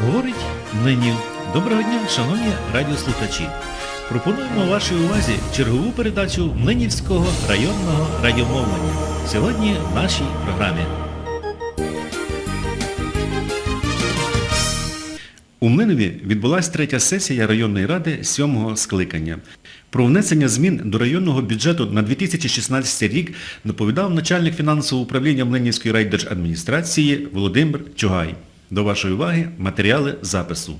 Говорить Млинів. Доброго дня, шановні радіослухачі. Пропонуємо вашій увазі чергову передачу Млинівського районного радіомовлення. Сьогодні в нашій програмі. У Млинові відбулася третя сесія районної ради сьомого скликання. Про внесення змін до районного бюджету на 2016 рік доповідав начальник фінансового управління Млинівської райдержадміністрації Володимир Чугай. До вашої уваги матеріали запису.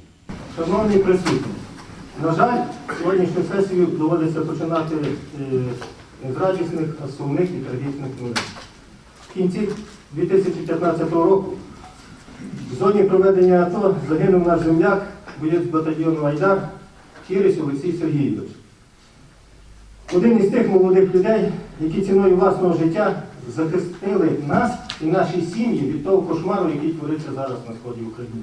Шановні присутні, на жаль, сьогоднішню сесію доводиться починати е, з радісних, а сумних і трагічних новин. В кінці 2015 року в зоні проведення АТО загинув наш земляк, боєць батальйону Айдар Кірис Олексій Сергійович. Один із тих молодих людей, які ціною власного життя захистили нас і наші сім'ї від того кошмару, який твориться зараз на сході України.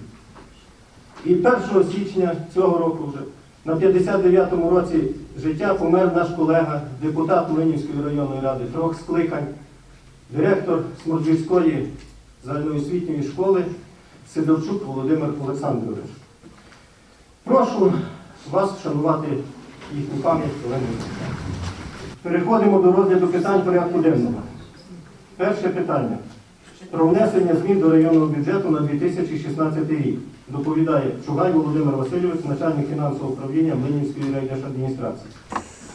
І 1 січня цього року вже на 59-му році життя помер наш колега, депутат Ленівської районної ради, трьох скликань, директор Сморджівської загальноосвітньої школи Сидорчук Володимир Олександрович. Прошу вас вшанувати їхню пам'ять хвилиною. Переходимо до розгляду питань порядку денного. Перше питання. Про внесення змін до районного бюджету на 2016 рік. Доповідає Чугай Володимир Васильович, начальник фінансового управління Млинівської райдержадміністрації.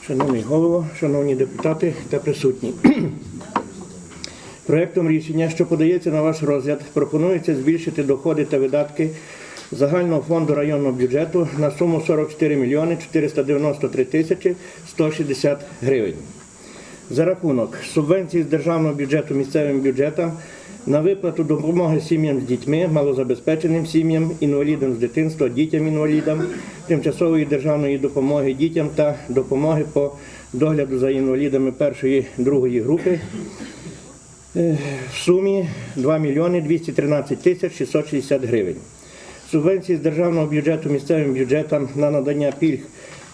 Шановний голово, шановні депутати та присутні. Проектом рішення, що подається на ваш розгляд, пропонується збільшити доходи та видатки загального фонду районного бюджету на суму 44 мільйони 493 тисячі 160 гривень. За рахунок субвенції з державного бюджету місцевим бюджетам на виплату допомоги сім'ям з дітьми, малозабезпеченим сім'ям, інвалідам з дитинства, дітям-інвалідам, тимчасової державної допомоги дітям та допомоги по догляду за інвалідами першої другої групи е, в сумі 2 мільйони 213 тисяч 660 гривень. Субвенції з державного бюджету місцевим бюджетам на надання пільг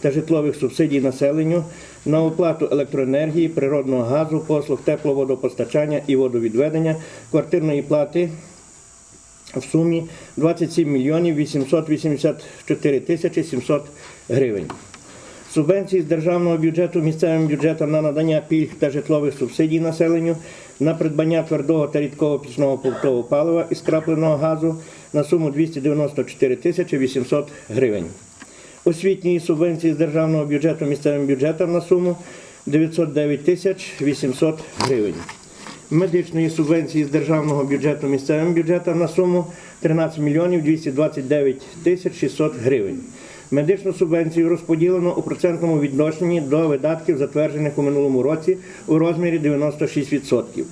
та житлових субсидій населенню на оплату електроенергії, природного газу, послуг тепловодопостачання і водовідведення, квартирної плати в сумі 27 мільйонів 884 тисячі 700 гривень. Субвенції з державного бюджету місцевим бюджетам на надання пільг та житлових субсидій населенню на придбання твердого та рідкого пічного побутового палива із крапленого газу на суму 294 тисячі 800 гривень. Освітньої субвенції з державного бюджету місцевим бюджетам на суму 909 тисяч 800 гривень. Медичної субвенції з державного бюджету місцевим бюджетам на суму 13 мільйонів 229 тисяч 600 гривень. Медичну субвенцію розподілено у процентному відношенні до видатків, затверджених у минулому році у розмірі 96%.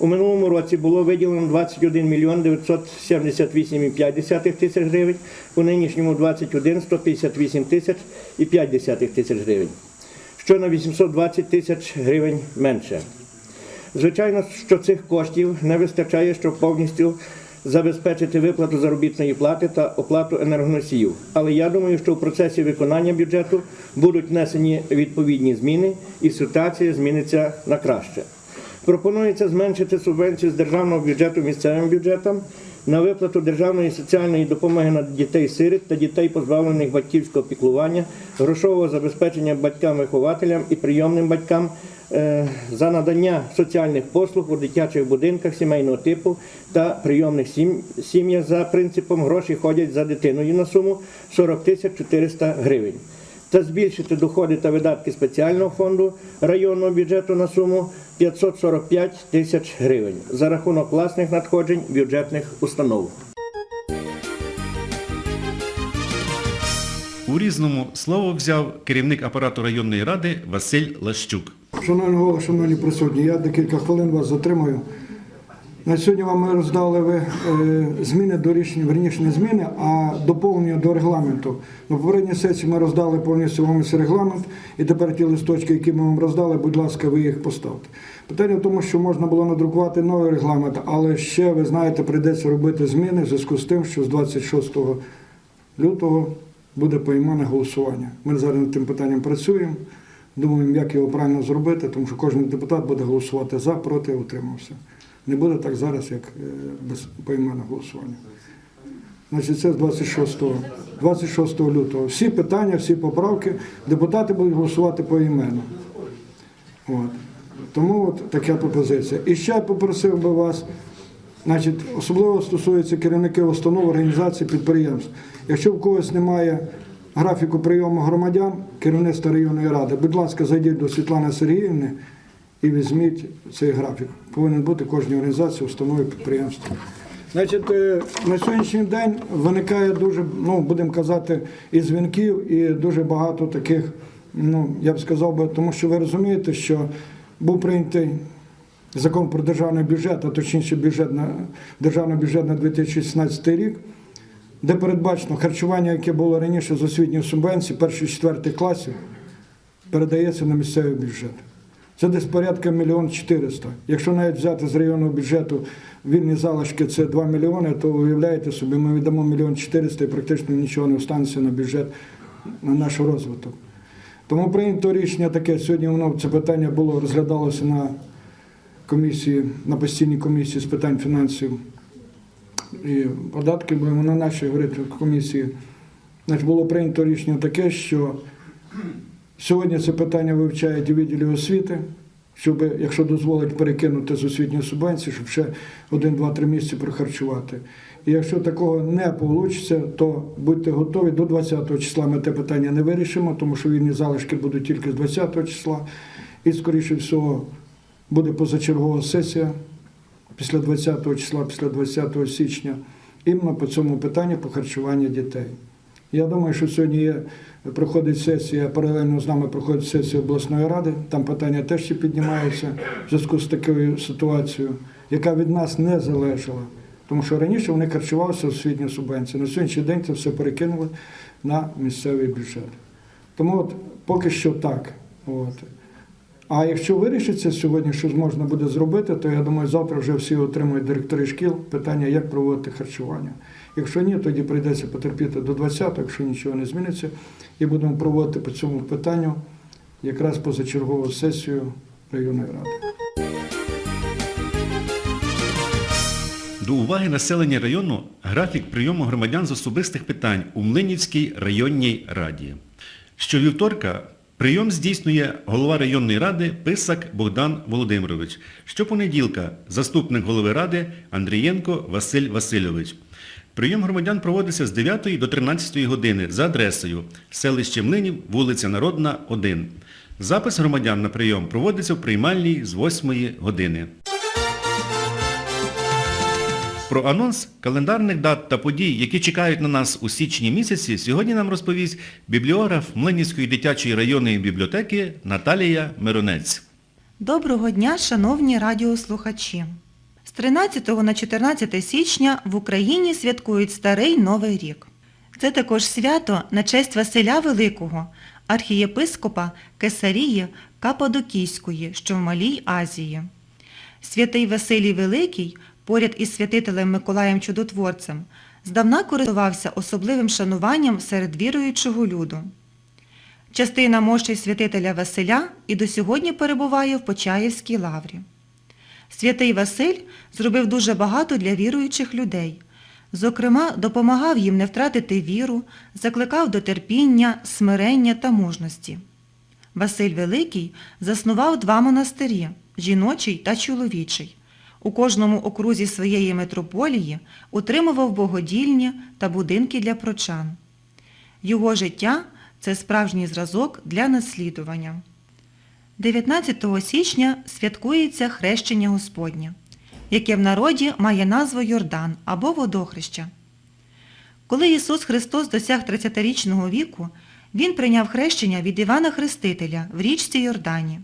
У минулому році було виділено 21 мільйон 978,5 тисяч гривень, у нинішньому 21 158 тисяч і 5 тисяч гривень, що на 820 тисяч гривень менше. Звичайно, що цих коштів не вистачає, щоб повністю забезпечити виплату заробітної плати та оплату енергоносіїв. Але я думаю, що в процесі виконання бюджету будуть внесені відповідні зміни і ситуація зміниться на краще. Пропонується зменшити субвенцію з державного бюджету місцевим бюджетам на виплату державної соціальної допомоги на дітей-сиріт та дітей, позбавлених батьківського піклування, грошового забезпечення батькам-вихователям і прийомним батькам е, за надання соціальних послуг у дитячих будинках сімейного типу та прийомних сім'ях за принципом гроші ходять за дитиною на суму 40 тисяч 400 гривень та збільшити доходи та видатки спеціального фонду районного бюджету на суму 545 тисяч гривень за рахунок власних надходжень бюджетних установ. У різному слово взяв керівник апарату районної ради Василь Лащук. Шановні голови, шановні присутні, я декілька хвилин вас затримую. На сьогодні вам ми роздали ви е, зміни до рішення, верніше не зміни, а доповнення до регламенту. На попередній сесії ми роздали повністю вам ось регламент, і тепер ті листочки, які ми вам роздали, будь ласка, ви їх поставте. Питання в тому, що можна було надрукувати новий регламент, але ще, ви знаєте, прийдеться робити зміни в зв'язку з тим, що з 26 лютого буде поіменне голосування. Ми зараз над тим питанням працюємо. Думаємо, як його правильно зробити, тому що кожен депутат буде голосувати за, проти, утримався. Не буде так зараз, як е, без поіменного голосування. Значить, це з 26, 26 лютого. Всі питання, всі поправки депутати будуть голосувати поіменно. От. Тому от така пропозиція. І ще попросив би вас, значить, особливо стосується керівників установ, організацій, підприємств. Якщо в когось немає графіку прийому громадян, керівництва районної ради, будь ласка, зайдіть до Світлани Сергіївни і візьміть цей графік. Повинен бути кожній організації, установі, підприємстві. Значить, е, на сьогоднішній день виникає дуже, ну будемо казати, і дзвінків, і дуже багато таких, ну я б сказав би, тому що ви розумієте, що був прийнятий закон про державний бюджет, а точніше бюджет на державний бюджет на 2016 рік, де передбачено харчування, яке було раніше з освітньої субвенції, перших четвертих класів, передається на місцевий бюджет. Це десь порядка мільйон 400. Якщо навіть взяти з районного бюджету вільні залишки це 2 мільйони, то уявляєте собі, ми віддамо мільйон 400 і практично нічого не останеться на бюджет на наш розвиток. Тому прийнято рішення таке. Сьогодні воно це питання було розглядалося на комісії, на постійній комісії з питань фінансів і податків, бо на нашій говорити, комісії. Значить, було прийнято рішення таке, що Сьогодні це питання у відділі освіти, щоб, якщо дозволить перекинути з освітньої субвенції, щоб ще один, два, три місяці прохарчувати. І якщо такого не вийде, то будьте готові до 20-го числа ми те питання не вирішимо, тому що вільні залишки будуть тільки з 20-го числа. І, скоріше всього, буде позачергова сесія після 20-го числа, після 20 січня, іменно по цьому питанню по харчуванню дітей. Я думаю, що сьогодні є, проходить сесія, паралельно з нами проходить сесія обласної ради. Там питання теж ще піднімаються в зв'язку з такою ситуацією, яка від нас не залежала. Тому що раніше вони харчувалися освітня субвенція. На сьогоднішній день це все перекинули на місцевий бюджет. Тому от поки що так. От. А якщо вирішиться сьогодні, що можна буде зробити, то я думаю, завтра вже всі отримують директори шкіл питання, як проводити харчування. Якщо ні, тоді прийдеться потерпіти до 20-го, якщо нічого не зміниться, і будемо проводити по цьому питанню якраз позачергову сесію районної ради. До уваги населення району графік прийому громадян з особистих питань у Млинівській районній раді. Щовівторка прийом здійснює голова районної ради Писак Богдан Володимирович. Щопонеділка заступник голови ради Андрієнко Василь Васильович. Прийом громадян проводиться з 9 до 13 години за адресою селище Млинів, вулиця Народна, 1. Запис громадян на прийом проводиться в приймальній з 8 години. Про анонс календарних дат та подій, які чекають на нас у січні місяці, сьогодні нам розповість бібліограф Млинівської дитячої районної бібліотеки Наталія Миронець. Доброго дня, шановні радіослухачі! З 13 на 14 січня в Україні святкують Старий Новий рік. Це також свято на честь Василя Великого, архієпископа Кесарії Кападокійської, що в Малій Азії. Святий Василій Великий, поряд із святителем Миколаєм Чудотворцем, здавна користувався особливим шануванням серед віруючого люду. Частина мощей святителя Василя і до сьогодні перебуває в Почаївській лаврі. Святий Василь зробив дуже багато для віруючих людей. Зокрема, допомагав їм не втратити віру, закликав до терпіння, смирення та мужності. Василь Великий заснував два монастирі жіночий та чоловічий. У кожному окрузі своєї митрополії утримував богодільні та будинки для прочан. Його життя це справжній зразок для наслідування. 19 січня святкується Хрещення Господнє, яке в народі має назву Йордан або Водохреща. Коли Ісус Христос досяг 30-річного віку, Він прийняв хрещення від Івана Хрестителя в річці Йордані.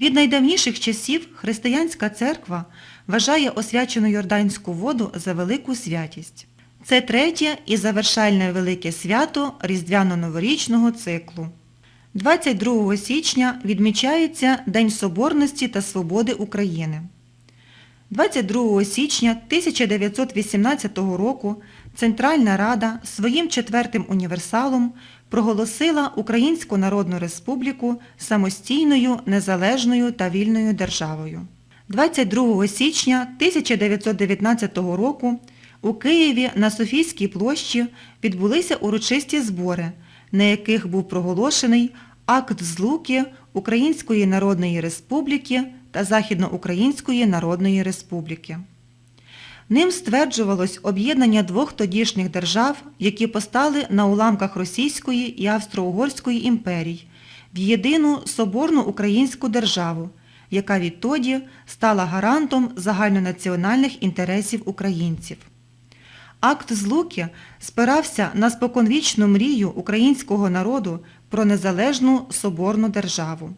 Від найдавніших часів християнська церква вважає освячену Йорданську воду за велику святість. Це третє і завершальне велике свято Різдвяно-новорічного циклу. 22 січня відмічається День Соборності та Свободи України. 22 січня 1918 року Центральна Рада своїм четвертим універсалом проголосила Українську Народну Республіку самостійною, незалежною та вільною державою. 22 січня 1919 року у Києві на Софійській площі відбулися урочисті збори, на яких був проголошений акт злуки Української Народної Республіки та Західноукраїнської Народної Республіки. Ним стверджувалось об'єднання двох тодішніх держав, які постали на уламках Російської і Австро-Угорської імперій, в єдину соборну українську державу, яка відтоді стала гарантом загальнонаціональних інтересів українців. Акт Злуки спирався на споконвічну мрію українського народу про незалежну соборну державу.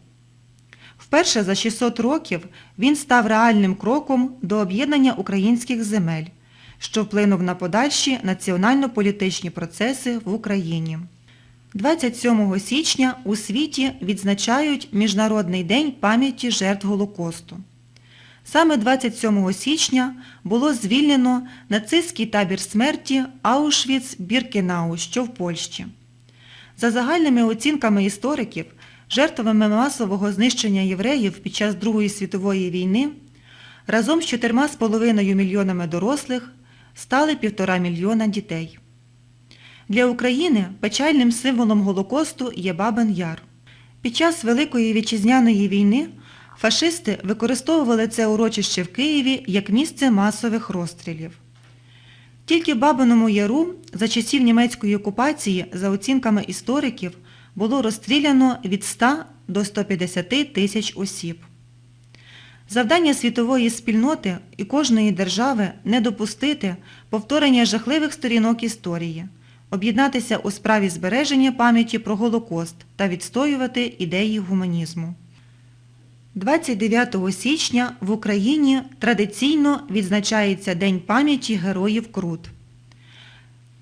Вперше за 600 років він став реальним кроком до об'єднання українських земель, що вплинув на подальші національно-політичні процеси в Україні. 27 січня у світі відзначають Міжнародний день пам'яті жертв Голокосту. Саме 27 січня було звільнено нацистський табір смерті Аушвіц-Біркенау, що в Польщі. За загальними оцінками істориків, жертвами масового знищення євреїв під час Другої світової війни разом з 4,5 мільйонами дорослих стали півтора мільйона дітей. Для України печальним символом Голокосту є Бабин Яр. Під час Великої вітчизняної війни фашисти використовували це урочище в Києві як місце масових розстрілів. Тільки Бабиному Яру за часів німецької окупації, за оцінками істориків, було розстріляно від 100 до 150 тисяч осіб. Завдання світової спільноти і кожної держави не допустити повторення жахливих сторінок історії, об'єднатися у справі збереження пам'яті про Голокост та відстоювати ідеї гуманізму. 29 січня в Україні традиційно відзначається День пам'яті героїв Крут.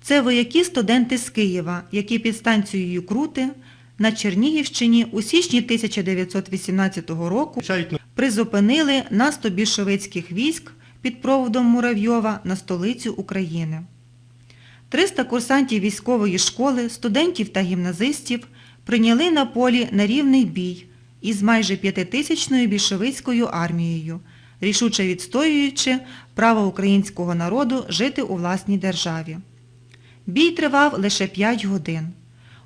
Це вояки-студенти з Києва, які під станцією Крути на Чернігівщині у січні 1918 року призупинили наступ більшовицьких військ під проводом Муравйова на столицю України. 300 курсантів військової школи, студентів та гімназистів прийняли на полі на рівний бій із майже п'ятитисячною більшовицькою армією, рішуче відстоюючи право українського народу жити у власній державі. Бій тривав лише 5 годин.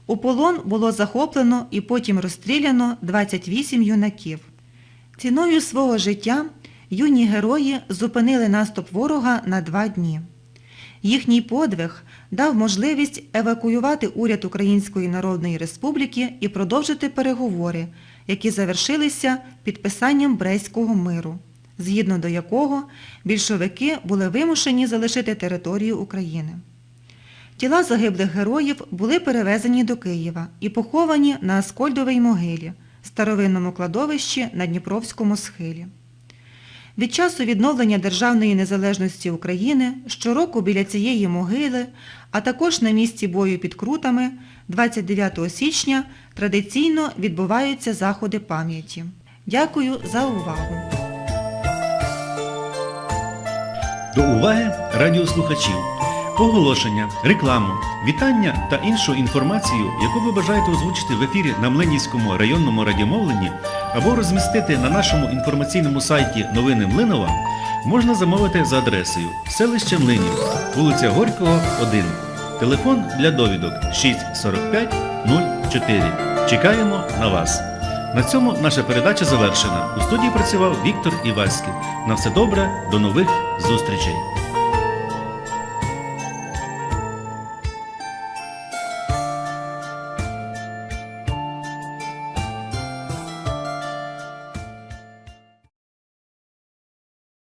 У полон було захоплено і потім розстріляно 28 юнаків. Ціною свого життя юні герої зупинили наступ ворога на два дні. Їхній подвиг дав можливість евакуювати уряд Української Народної Республіки і продовжити переговори, які завершилися підписанням Брестського миру, згідно до якого більшовики були вимушені залишити територію України. Тіла загиблих героїв були перевезені до Києва і поховані на Аскольдовій могилі, старовинному кладовищі на Дніпровському схилі. Від часу відновлення державної незалежності України щороку біля цієї могили, а також на місці бою під Крутами 29 січня традиційно відбуваються заходи пам'яті. Дякую за увагу. До уваги радіослухачів. Оголошення, рекламу, вітання та іншу інформацію, яку ви бажаєте озвучити в ефірі на Млинівському районному радіомовленні або розмістити на нашому інформаційному сайті Новини Млинова, можна замовити за адресою селище Млинів, вулиця Горького, 1. Телефон для довідок 645 04. Чекаємо на вас. На цьому наша передача завершена. У студії працював Віктор Іваськів. На все добре, до нових зустрічей!